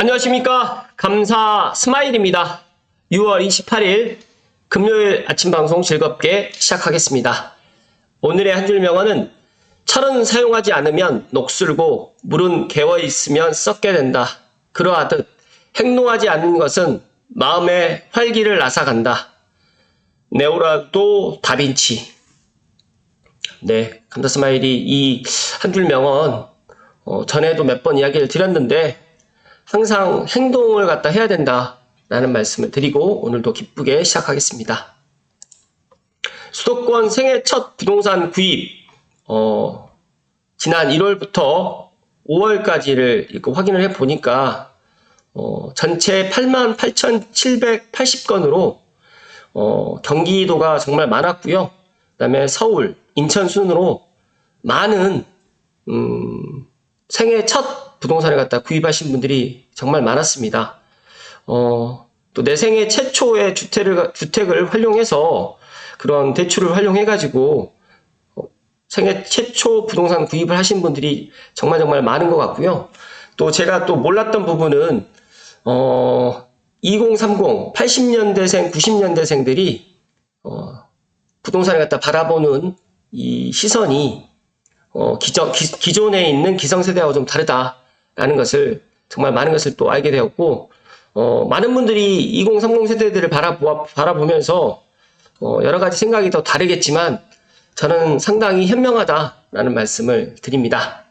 안녕하십니까. 감사 스마일입니다. 6월 28일 금요일 아침 방송 즐겁게 시작하겠습니다. 오늘의 한 줄 명언은 철은 사용하지 않으면 녹슬고 물은 개워 있으면 썩게 된다. 그러하듯 행동하지 않는 것은 마음의 활기를 앗아간다. 네오라도 다빈치. 네, 감사 스마일이 이 한 줄 명언 어, 전에도 몇 번 이야기를 드렸는데 항상 행동을 갖다 해야 된다라는 말씀을 드리고 오늘도 기쁘게 시작하겠습니다. 수도권 생애 첫 부동산 구입 어, 지난 1월부터 5월까지를 이렇게 확인을 해 보니까 어, 전체 88,780건으로 어, 경기도가 정말 많았고요. 그다음에 서울, 인천 순으로 많은 음, 생애 첫 부동산을 갖다 구입하신 분들이 정말 많았습니다. 어, 또 내 생애 최초의 주택을, 주택을 활용해서 그런 대출을 활용해가지고 어, 생애 최초 부동산 구입을 하신 분들이 정말 정말 많은 것 같고요. 또 제가 또 몰랐던 부분은 어, 2030, 80년대생, 90년대생들이 어, 부동산을 갖다 바라보는 이 시선이 어, 기존, 기, 존에 있는 기성세대하고 좀 다르다 라는 것을 정말 많은 것을 또 알게 되었고, 어, 많은 분들이 2030 세대들을 바라보, 바라보면서 어, 여러 가지 생각이 더 다르겠지만 저는 상당히 현명하다라는 말씀을 드립니다.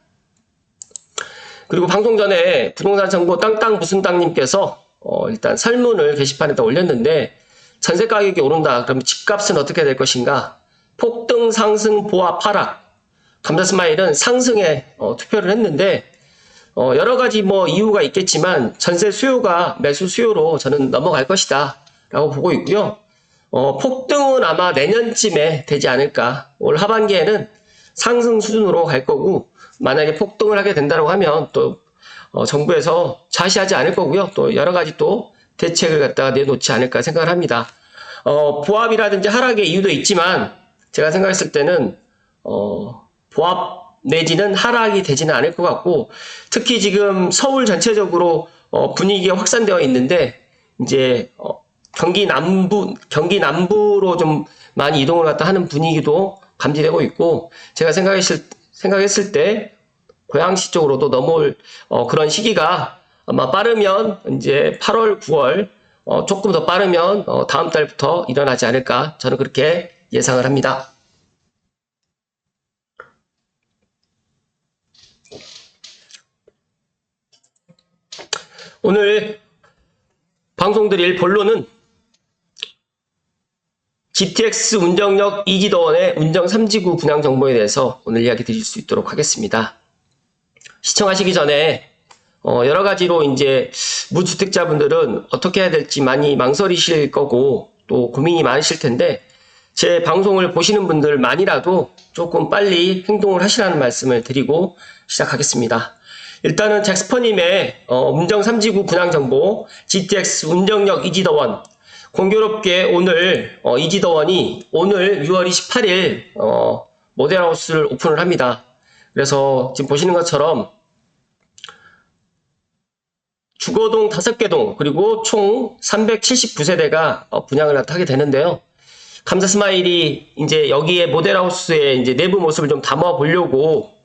그리고 방송 전에 부동산 정보 땅땅 무슨 땅님께서 어, 일단 설문을 게시판에다 올렸는데 전세 가격이 오른다. 그러면 집값은 어떻게 될 것인가? 폭등, 상승, 보합, 하락. 감자 스마일은 상승에 어, 투표를 했는데 어, 여러 가지 뭐 이유가 있겠지만 전세 수요가 매수 수요로 저는 넘어갈 것이다 라고 보고 있고요. 어, 폭등은 아마 내년쯤에 되지 않을까. 올 하반기에는 상승 수준으로 갈 거고 만약에 폭등을 하게 된다고 하면 또 어, 정부에서 좌시하지 않을 거고요. 또 여러 가지 또 대책을 갖다가 내놓지 않을까 생각을 합니다. 어, 보합이라든지 하락의 이유도 있지만 제가 생각했을 때는 어, 보합 내지는 하락이 되지는 않을 것 같고 특히 지금 서울 전체적으로 어, 분위기가 확산되어 있는데 이제 어, 경기 남부 경기 남부로 좀 많이 이동을 갖다 하는 분위기도 감지되고 있고 제가 생각했을 생각했을 때 고양시 쪽으로도 넘어올 어, 그런 시기가 아마 빠르면 이제 8월 9월 어, 조금 더 빠르면 어, 다음 달부터 일어나지 않을까 저는 그렇게 예상을 합니다. 오늘 방송 드릴 본론은 GTX 운정역 이지도원의 운정 3지구 분양 정보에 대해서 오늘 이야기 드릴 수 있도록 하겠습니다. 시청하시기 전에 어, 여러 가지로 이제 무주택자분들은 어떻게 해야 될지 많이 망설이실 거고 또 고민이 많으실 텐데 제 방송을 보시는 분들만이라도 조금 빨리 행동을 하시라는 말씀을 드리고 시작하겠습니다. 일단은 잭스퍼님의 어, 운정 3지구 분양 정보 GTX 운정역 이지더원 공교롭게 오늘 어, 이지더원이 오늘 6월 28일 어, 모델하우스를 오픈을 합니다. 그래서 지금 보시는 것처럼 주거동 5개 동 그리고 총 379세대가 어, 분양을 하게 되는데요. 감사 스마일이 이제 여기에 모델하우스의 이제 내부 모습을 좀 담아 보려고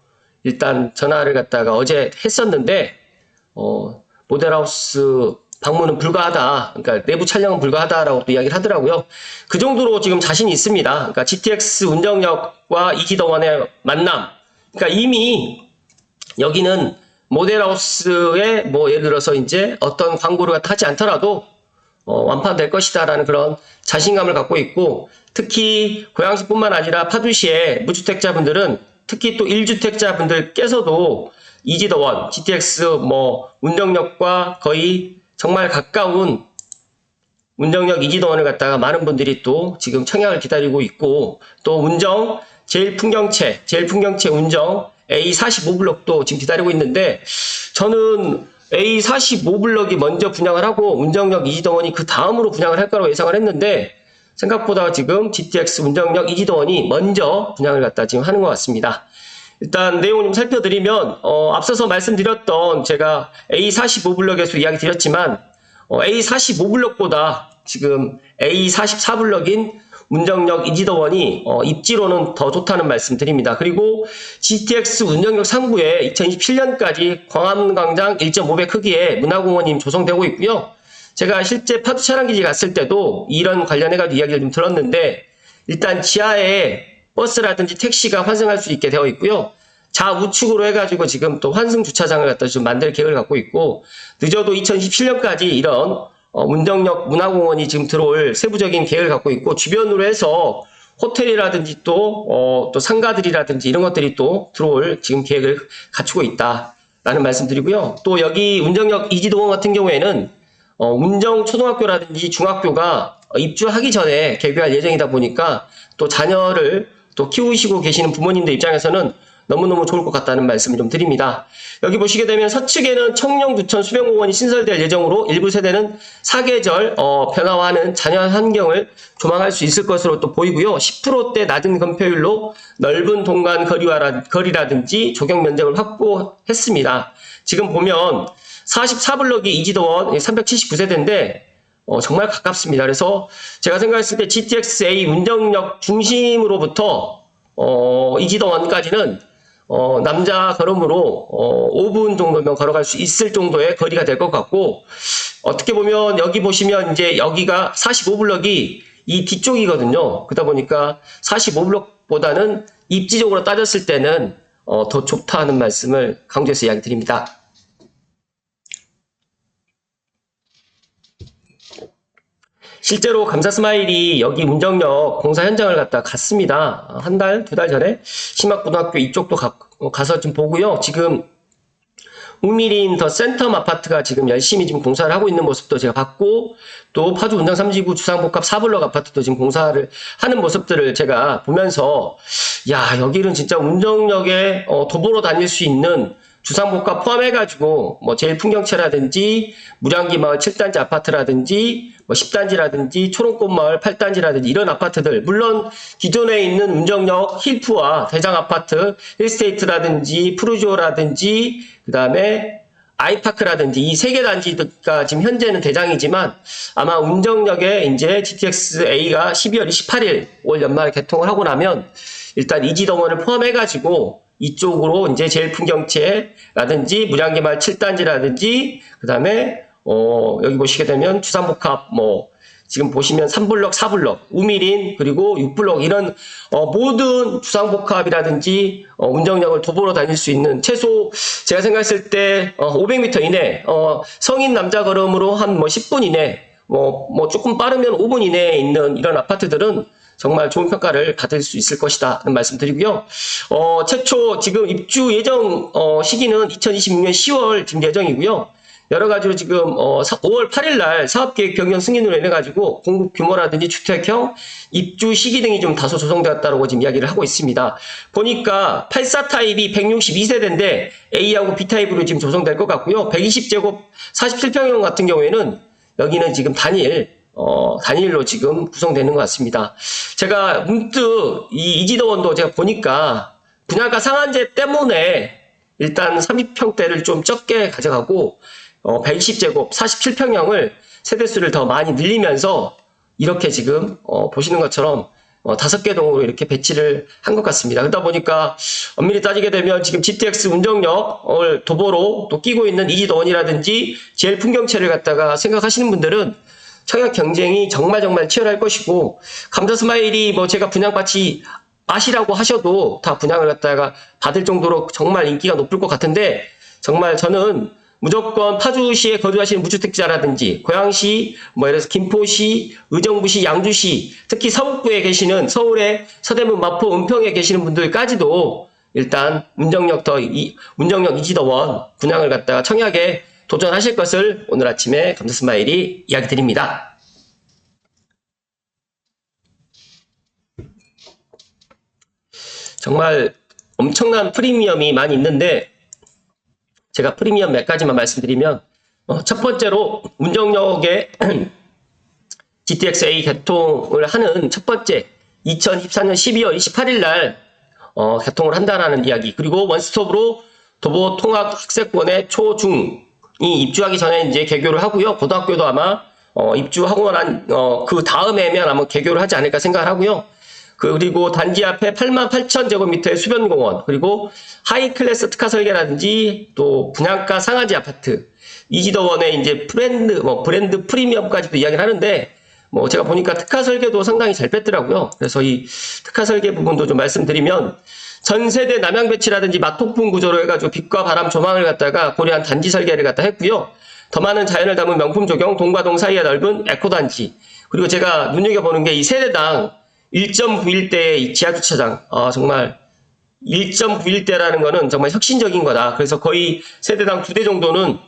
일단 전화를 갖다가 어제 했었는데 어, 모델하우스 방문은 불가하다. 그러니까 내부 촬영은 불가하다라고 또 이야기를 하더라고요. 그 정도로 지금 자신이 있습니다. 그러니까 GTX 운정역과 이기더원의 만남. 그러니까 이미 여기는 모델하우스에 뭐 예를 들어서 이제 어떤 광고를 하지 않더라도 어, 완판될 것이다라는 그런 자신감을 갖고 있고 특히 고양시뿐만 아니라 파주시의 무주택자분들은 특히 또 1주택자 분들께서도 이지더원, GTX 뭐 운정역과 거의 정말 가까운 운정역 이지도원을 갖다가 많은 분들이 또 지금 청약을 기다리고 있고 또 운정 제일 풍경채, 제일 풍경채 운정 A45블럭도 지금 기다리고 있는데 저는 A45블럭이 먼저 분양을 하고 운정역 이지도원이 그 다음으로 분양을 할 거라고 예상을 했는데 생각보다 지금 GTX 운정역 이지도원이 먼저 분양을 갖다 지금 하는 것 같습니다. 일단 내용을 좀 살펴드리면 어, 앞서서 말씀드렸던 제가 A45 블럭에서 이야기 드렸지만 어, A45 블럭보다 지금 A44 블럭인 운정역 이지더원이 어, 입지로는 더 좋다는 말씀 드립니다. 그리고 GTX 운정역 3구에 2027년까지 광암광장 1.5배 크기의 문화공원이 조성되고 있고요. 제가 실제 파주 차량 기지 갔을 때도 이런 관련해가지고 이야기를 좀 들었는데 일단 지하에 버스라든지 택시가 환승할 수 있게 되어 있고요. 좌우측으로 해가지고 지금 또 환승 주차장을 갖다 좀 만들 계획을 갖고 있고 늦어도 2017년까지 이런 어, 문정역 문화공원이 지금 들어올 세부적인 계획을 갖고 있고 주변으로 해서 호텔이라든지 또, 어, 또 상가들이라든지 이런 것들이 또 들어올 지금 계획을 갖추고 있다라는 말씀 드리고요. 또 여기 운정역 이지동원 같은 경우에는 어, 운정 초등학교라든지 중학교가 입주하기 전에 개교할 예정이다 보니까 또 자녀를 또 키우시고 계시는 부모님들 입장에서는 너무너무 좋을 것 같다는 말씀을 좀 드립니다. 여기 보시게 되면 서측에는 청령 두천 수변공원이 신설될 예정으로 일부 세대는 사계절 어, 변화와는 자녀 환경을 조망할 수 있을 것으로 또 보이고요. 10%대 낮은 건폐율로 넓은 동간 거리와 거리라든지 조경 면적을 확보했습니다. 지금 보면 44블럭이 이지도원 379세대인데 어, 정말 가깝습니다. 그래서 제가 생각했을 때 GTX-A 운정역 중심으로부터 어, 이지도원까지는 어, 남자 걸음으로 어, 5분 정도면 걸어갈 수 있을 정도의 거리가 될 것 같고 어떻게 보면 여기 보시면 이제 여기가 45블럭이 이 뒤쪽이거든요. 그러다 보니까 45블럭보다는 입지적으로 따졌을 때는 어, 더 좋다는 말씀을 강조해서 이야기 드립니다. 실제로 감사 스마일이 여기 문정역 공사 현장을 갔다 갔습니다. 한 달, 두 달 전에 심학고등학교 이쪽도 가, 가서 좀 보고요. 지금 우미린 더 센텀 아파트가 지금 열심히 지금 공사를 하고 있는 모습도 제가 봤고 또 파주 운정 3지구 주상복합 4블럭 아파트도 지금 공사를 하는 모습들을 제가 보면서 야 여기는 진짜 운정역에 어, 도보로 다닐 수 있는 주상복합 포함해가지고 뭐 제일 풍경채라든지 무량기 마을 7단지 아파트라든지 뭐 10단지라든지 초롱꽃 마을 8단지라든지 이런 아파트들 물론 기존에 있는 운정역 힐프와 대장 아파트 힐스테이트라든지 프루지오라든지 그 다음에 아이파크라든지 이 세 개 단지가 지금 현재는 대장이지만 아마 운정역에 이제 GTX A가 12월 28일 올 연말에 개통을 하고 나면 일단 이지동원을 포함해가지고 이쪽으로 이제 제일 풍경채라든지 무량개발 7단지라든지 그 다음에 어 여기 보시게 되면 주산복합 뭐 지금 보시면 3블럭, 4블럭, 우미린 그리고 6블럭 이런 어 모든 주상복합이라든지 어 운정역을 도보로 다닐 수 있는 최소 제가 생각했을 때 어, 500m 이내 어 성인 남자 걸음으로 한 뭐 10분 이내 뭐, 뭐 조금 빠르면 5분 이내에 있는 이런 아파트들은 정말 좋은 평가를 받을 수 있을 것이다 는 말씀 드리고요. 어, 최초 지금 입주 예정 어, 시기는 2026년 10월 지금 예정이고요. 여러 가지로 지금 어, 5월 8일 날 사업계획 변경 승인으로 인해 가지고 공급 규모라든지 주택형 입주 시기 등이 좀 다소 조성되었다고 지금 이야기를 하고 있습니다. 보니까 84 타입이 162세대인데 A하고 B 타입으로 지금 조성될 것 같고요. 120제곱 47평형 같은 경우에는 여기는 지금 단일 어, 단일로 지금 구성되는 것 같습니다. 제가 문득 이 이지도원도 제가 보니까 분양가 상한제 때문에 일단 30평대를 좀 적게 가져가고 어, 120제곱 47평형을 세대수를 더 많이 늘리면서 이렇게 지금 어, 보시는 것처럼 어, 다섯 개 동으로 이렇게 배치를 한 것 같습니다. 그러다 보니까 엄밀히 따지게 되면 지금 GTX 운정역을 도보로 또 끼고 있는 이지도원이라든지 제일 풍경채를 갖다가 생각하시는 분들은 청약 경쟁이 정말 정말 치열할 것이고 감자 스마일이 뭐 제가 분양받지 아시라고 하셔도 다 분양을 갖다가 받을 정도로 정말 인기가 높을 것 같은데 정말 저는 무조건 파주시에 거주하시는 무주택자라든지 고양시, 뭐 예를 들어서 김포시, 의정부시, 양주시, 특히 서북부에 계시는 서울의 서대문, 마포, 은평에 계시는 분들까지도 일단 운정역 더 이, 운정역 이지더원 분양을 갖다가 청약에 도전하실 것을 오늘 아침에 감사 스마일이 이야기 드립니다. 정말 엄청난 프리미엄이 많이 있는데 제가 프리미엄 몇 가지만 말씀드리면 어, 첫 번째로 운정역에 GTX-A 개통을 하는 첫 번째 2024년 12월 28일 날 어, 개통을 한다라는 이야기. 그리고 원스톱으로 도보 통합 학세권의 초중 이 입주하기 전에 이제 개교를 하고요. 고등학교도 아마 어, 입주하고 난, 어, 그 다음에면 아마 개교를 하지 않을까 생각을 하고요. 그리고 단지 앞에 8만 8천 제곱미터의 수변공원, 그리고 하이 클래스 특화 설계라든지 또 분양가 상하지 아파트, 이지더원의 이제 브랜드, 뭐 브랜드 프리미엄까지도 이야기를 하는데, 뭐 제가 보니까 특화 설계도 상당히 잘 뺐더라고요. 그래서 이 특화 설계 부분도 좀 말씀드리면, 전 세대 남양 배치라든지 마토풍 구조로 해가지고 빛과 바람 조망을 갖다가 고려한 단지 설계를 갖다 했고요. 더 많은 자연을 담은 명품 조경, 동과 동 사이에 넓은 에코단지. 그리고 제가 눈여겨보는 게 이 세대당 1.91대의 지하주차장. 아, 정말 1.91대라는 거는 정말 혁신적인 거다. 그래서 거의 세대당 두 대 정도는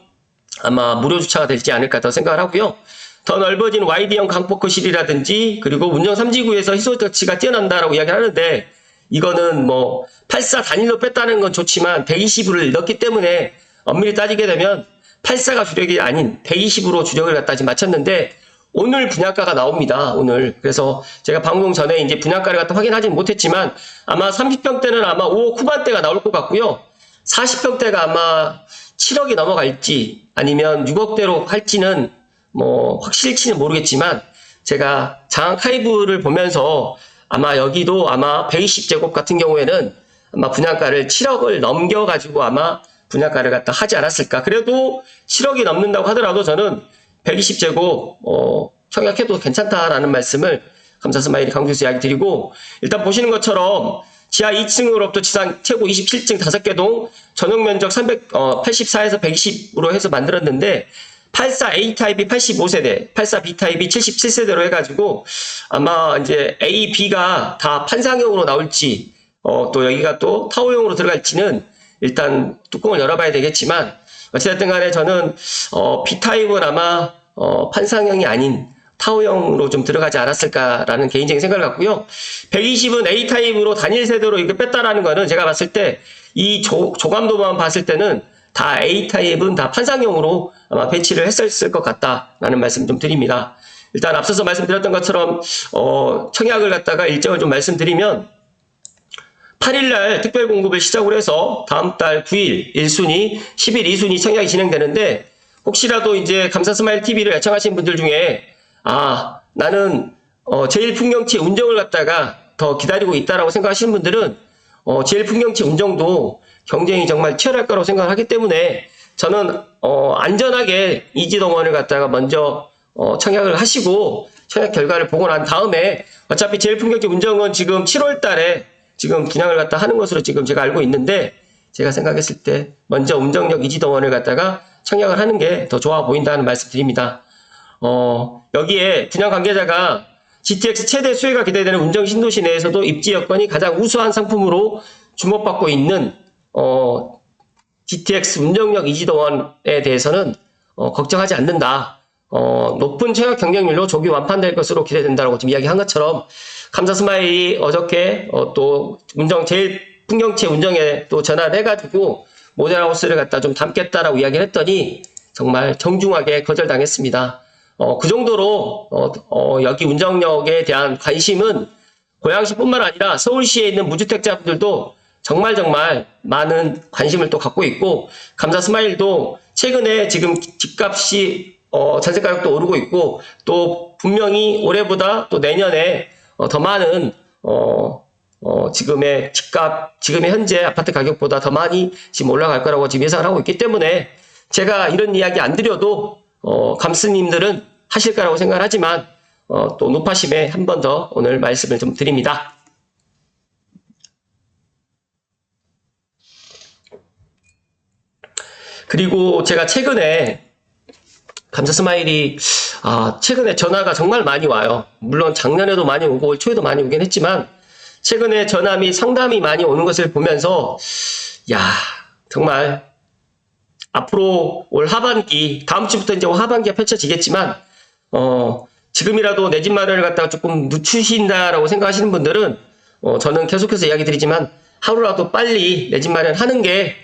아마 무료 주차가 되지 않을까 더 생각을 하고요. 더 넓어진 YD형 강포크실이라든지 그리고 운전 3지구에서 희소터치가 뛰어난다라고 이야기를 하는데 이거는 뭐 84 단일로 뺐다는 건 좋지만 120을 넣기 때문에 엄밀히 따지게 되면 84가 주력이 아닌 120으로 주력을 갖다 지금 맞췄는데 오늘 분양가가 나옵니다. 오늘. 그래서 제가 방송 전에 이제 분양가를 갖다 확인하진 못했지만 아마 30평대는 아마 5억 후반대가 나올 것 같고요. 40평대가 아마 7억이 넘어갈지 아니면 6억대로 할지는 뭐 확실치는 모르겠지만 제가 장하이브를 보면서 아마 여기도 아마 120제곱 같은 경우에는 아마 분양가를 7억을 넘겨가지고 아마 분양가를 갖다 하지 않았을까. 그래도 7억이 넘는다고 하더라도 저는 120제곱 어, 청약해도 괜찮다라는 말씀을 감사 스마일이 강조해서 이야기 드리고 일단 보시는 것처럼 지하 2층으로부터 지상 최고 27층 5개 동 전용 면적 384에서 120으로 해서 만들었는데 84A 타입이 85세대, 84B 타입이 77세대로 해가지고 아마 이제 A, B가 다 판상형으로 나올지 어, 또 여기가 또 타워형으로 들어갈지는 일단 뚜껑을 열어봐야 되겠지만 어찌됐든 간에 저는 어, B 타입은 아마 어, 판상형이 아닌 타워형으로 좀 들어가지 않았을까라는 개인적인 생각을 갖고요. 120은 A 타입으로 단일 세대로 이렇게 뺐다라는 거는 제가 봤을 때 이 조감도만 봤을 때는 다 A 타입은 다 판상형으로 아마 배치를 했었을 것 같다라는 말씀 좀 드립니다. 일단 앞서서 말씀드렸던 것처럼 어, 청약을 갖다가 일정을 좀 말씀드리면 8일날 특별 공급을 시작으로 해서 다음 달 9일 1순위, 10일 2순위 청약이 진행되는데 혹시라도 이제 감사 스마일 TV를 애청하신 분들 중에 아 나는 어, 제일 풍경치 운정을 갖다가 더 기다리고 있다라고 생각하시는 분들은 어, 제일 풍경치 운정도 경쟁이 정말 치열할 거라고 생각하기 때문에 저는 어, 안전하게 이지동원을 갖다가 먼저 어, 청약을 하시고 청약 결과를 보고 난 다음에 어차피 제일 풍경치 운정은 지금 7월 달에 지금 분양을 갖다 하는 것으로 지금 제가 알고 있는데 제가 생각했을 때 먼저 운정역 이지동원을 갖다가 청약을 하는 게 더 좋아 보인다는 말씀 드립니다. 어, 여기에 분양 관계자가 GTX 최대 수혜가 기대되는 운정 신도시 내에서도 입지 여건이 가장 우수한 상품으로 주목받고 있는 어, GTX 운정역 이지동원에 대해서는 어, 걱정하지 않는다. 어, 높은 청약 경쟁률로 조기 완판될 것으로 기대된다고 지금 이야기한 것처럼 감사 스마일이 어저께 어, 또 운정 제일 풍경채 운정에 또 전화를 해가지고 모델하우스를 갖다 좀 담겠다라고 이야기를 했더니 정말 정중하게 거절당했습니다. 어, 그 정도로 어, 어, 여기 운정역에 대한 관심은 고양시뿐만 아니라 서울시에 있는 무주택자분들도 정말 정말 많은 관심을 또 갖고 있고 감사 스마일도 최근에 지금 집값이 어, 전세 가격도 오르고 있고 또 분명히 올해보다 또 내년에 어, 더 많은 어, 어, 지금의 집값, 지금의 현재 아파트 가격보다 더 많이 지금 올라갈 거라고 지금 예상을 하고 있기 때문에 제가 이런 이야기 안 드려도 어, 감스님들은 하실 거라고 생각을 하지만 어, 또 높아심에 한 번 더 오늘 말씀을 좀 드립니다. 그리고 제가 최근에 감사 스마일이 아, 최근에 전화가 정말 많이 와요. 물론 작년에도 많이 오고 올 초에도 많이 오긴 했지만 최근에 전화 및 상담이 많이 오는 것을 보면서 야 정말 앞으로 올 하반기 다음 주부터 이제 하반기가 펼쳐지겠지만 어 지금이라도 내 집 마련을 갖다가 조금 늦추신다라고 생각하시는 분들은 어 저는 계속해서 이야기 드리지만 하루라도 빨리 내 집 마련하는 게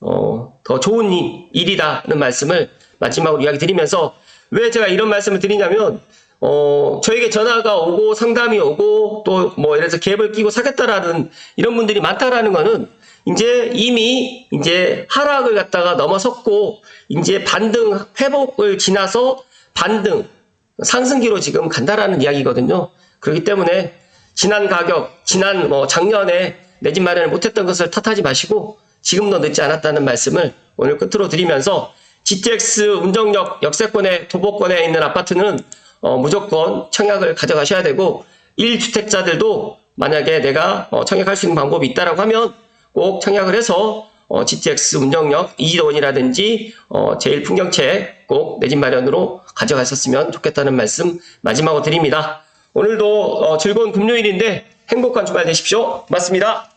어, 더 좋은 일- 일이다는 말씀을 마지막으로 이야기 드리면서 왜 제가 이런 말씀을 드리냐면 어, 저에게 전화가 오고 상담이 오고 또뭐 이래서 갭을 끼고 사겠다라는 이런 분들이 많다라는 거는 이제 이미 이제 하락을 갖다가 넘어섰고 이제 반등 회복을 지나서 반등 상승기로 지금 간다라는 이야기거든요. 그렇기 때문에 지난 가격, 지난 뭐 작년에 내 집 마련을 못했던 것을 탓하지 마시고 지금도 늦지 않았다는 말씀을 오늘 끝으로 드리면서 GTX 운정역 역세권에 도보권에 있는 아파트는 어, 무조건 청약을 가져가셔야 되고 1주택자들도 만약에 내가 어, 청약할 수 있는 방법이 있다라고 하면 꼭 청약을 해서 어, GTX 운정역 이지원이라든지 어, 제일 풍경채 꼭내 집 마련으로 가져가셨으면 좋겠다는 말씀 마지막으로 드립니다. 오늘도 어, 즐거운 금요일인데 행복한 주말 되십시오. 고맙습니다.